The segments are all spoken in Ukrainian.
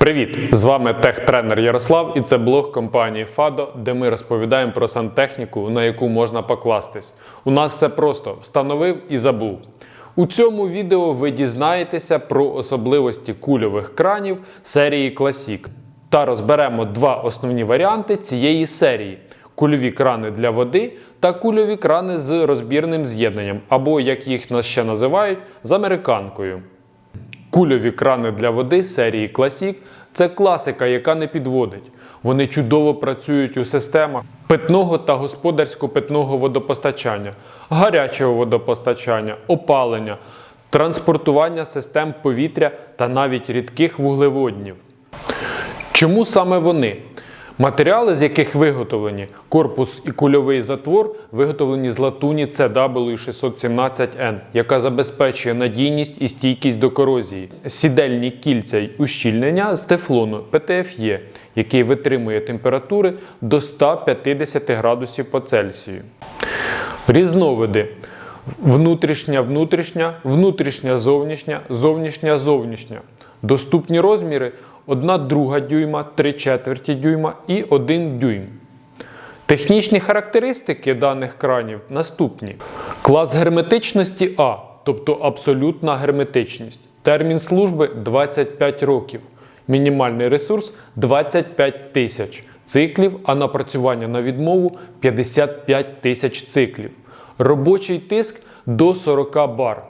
Привіт! З вами тех-тренер Ярослав і це блог компанії FADO, де ми розповідаємо про сантехніку, на яку можна покластись. У нас все просто встановив і забув. У цьому відео ви дізнаєтеся про особливості кульових кранів серії Classic та розберемо два основні варіанти цієї серії: кульові крани для води та кульові крани з розбірним з'єднанням, або як їх нас ще називають, з американкою. Кульові крани для води серії Classic – це класика, яка не підводить. Вони чудово працюють у системах питного та господарсько-питного водопостачання, гарячого водопостачання, опалення, транспортування систем повітря та навіть рідких вуглеводнів. Чому саме вони? Матеріали, з яких виготовлені корпус і кульовий затвор, виготовлені з латуні CW617N, яка забезпечує надійність і стійкість до корозії. Сідельні кільця й ущільнення з тефлону PTFE, який витримує температури до 150 градусів по Цельсію. Різновиди внутрішня, внутрішня, внутрішня, зовнішня, зовнішня, зовнішня. Доступні розміри 1 друга дюйма, 3 четверті дюйма і 1 дюйм. Технічні характеристики даних кранів наступні: клас герметичності А, тобто абсолютна герметичність. Термін служби 25 років. Мінімальний ресурс 25 тисяч циклів, а напрацювання на відмову 55 тисяч циклів. Робочий тиск до 40 бар.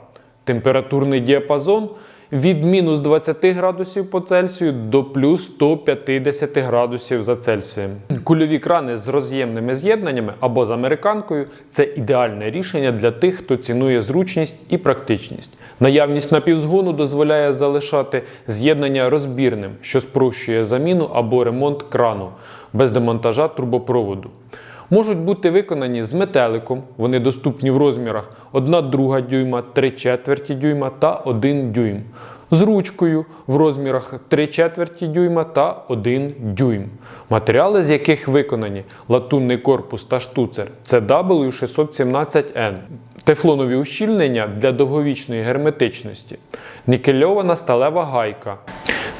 Температурний діапазон від мінус 20 градусів по Цельсію до плюс 150 градусів за Цельсієм. Кульові крани з роз'ємними з'єднаннями або з американкою це ідеальне рішення для тих, хто цінує зручність і практичність. Наявність напівзгону дозволяє залишати з'єднання розбірним, що спрощує заміну або ремонт крану без демонтажа трубопроводу. Можуть бути виконані з метеликом, вони доступні в розмірах 1 друга дюйма, 3 четверті дюйма та 1 дюйм. З ручкою в розмірах 3 четверті дюйма та 1 дюйм. Матеріали, з яких виконані латунний корпус та штуцер CW617N. Тефлонові ущільнення для довговічної герметичності. Нікельована сталева гайка.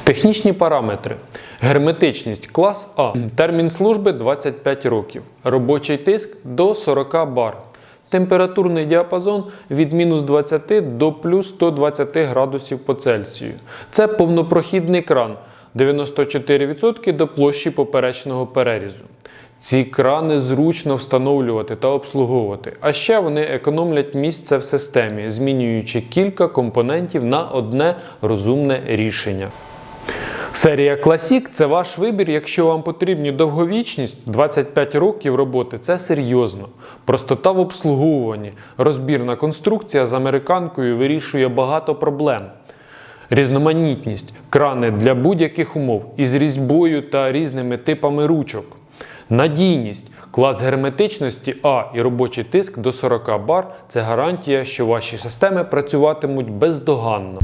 Технічні параметри. Герметичність клас А. Термін служби 25 років. Робочий тиск до 40 бар. Температурний діапазон від мінус 20 до плюс 120 градусів по Цельсію. Це повнопрохідний кран 94% до площі поперечного перерізу. Ці крани зручно встановлювати та обслуговувати, а ще вони економлять місце в системі, змінюючи кілька компонентів на одне розумне рішення. Серія Classic – це ваш вибір, якщо вам потрібні довговічність, 25 років роботи це серйозно. Простота в обслуговуванні, розбірна конструкція з американкою вирішує багато проблем. Різноманітність, крани для будь-яких умов із різьбою та різними типами ручок. Надійність, клас герметичності А і робочий тиск до 40 бар це гарантія, що ваші системи працюватимуть бездоганно.